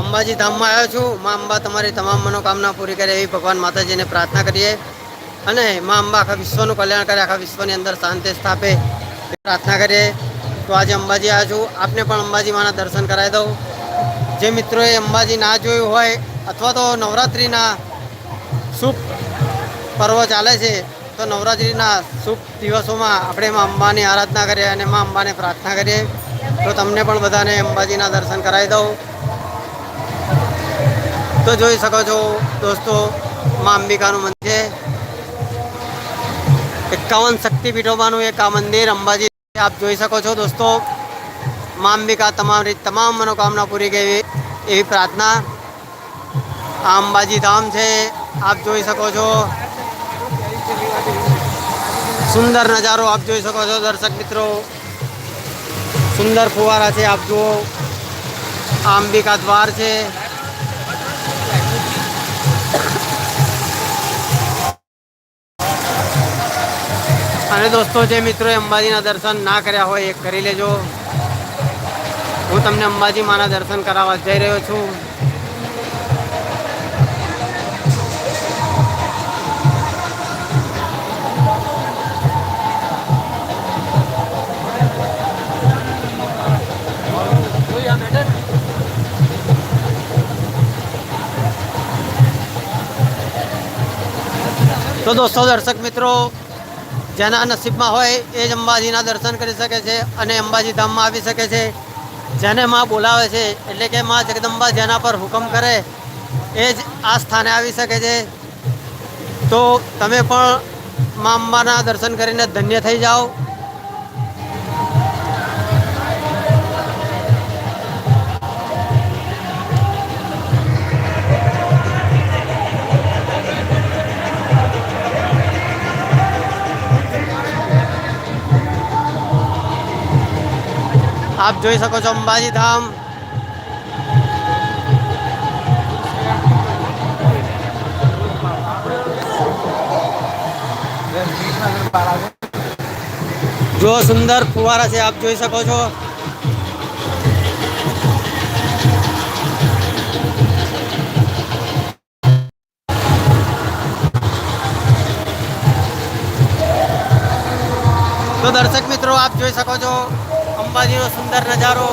અંબાજી ધામમાં આવ્યો છું. મા અંબા તમારી તમામ મનોકામના પૂરી કરે એવી ભગવાન માતાજીને પ્રાર્થના કરીએ. અને મા અંબા આખા વિશ્વનું કલ્યાણ કરે, આખા વિશ્વની અંદર શાંતિ સ્થાપે પ્રાર્થના કરીએ. તો આજે અંબાજી આવ્યો છું. આપને પણ અંબાજી માના દર્શન કરાવી દઉં. જે મિત્રોએ અંબાજી ના જોયું હોય અથવા તો નવરાત્રિના શુભ પર્વ ચાલે છે, તો નવરાત્રિના શુભ દિવસોમાં આપણે માં અંબાની આરાધના કરીએ અને માં અંબાને પ્રાર્થના કરીએ. તો તમને પણ બધાને અંબાજીના દર્શન કરાવી દઉં. તો જોઈ શકો છો દોસ્તો, માં અંબિકાનું મંદિર છે. એકાવન શક્તિપીઠોમાંનું એક આ મંદિર, અંબાજી, આપ જોઈ શકો છો દોસ્તો. માં અંબિકા તમારી તમામ મનોકામના પૂરી કરી એવી પ્રાર્થના. આ અંબાજી ધામ છે, આપ જોઈ શકો છો. સુંદર નજારો આપ જોઈ શકો છો દર્શક મિત્રો. સુંદર ફુવારા છે, આપ જુઓ. આ અંબિકા દ્વાર છે. અને દોસ્તો, જે મિત્રોએ અંબાજીના દર્શન ના કર્યા હોય એ કરી લેજો. હું તમને અંબાજી માના દર્શન કરાવવા જઈ રહ્યો છું. તો દોસ્તો, દર્શક મિત્રો જેના નસીબમાં હોય એ જ અંબાજીના દર્શન કરી શકે છે અને અંબાજી ધામમાં આવી શકે છે. જેને માં બોલાવે છે, એટલે કે માં જગદંબા જેના પર હુકમ કરે, એ જ આ સ્થાને આવી શકે છે. તો તમે પણ મા અંબાના દર્શન કરીને ધન્ય થઈ જાઓ. આપ જોઈ શકો છો અંબાજી ધામ જો સુંદર ફુવારા છે, આપ જોઈ શકો છો. તો દર્શક મિત્રો, આપ જોઈ શકો છો. અંબાજીનો સુંદર નજારો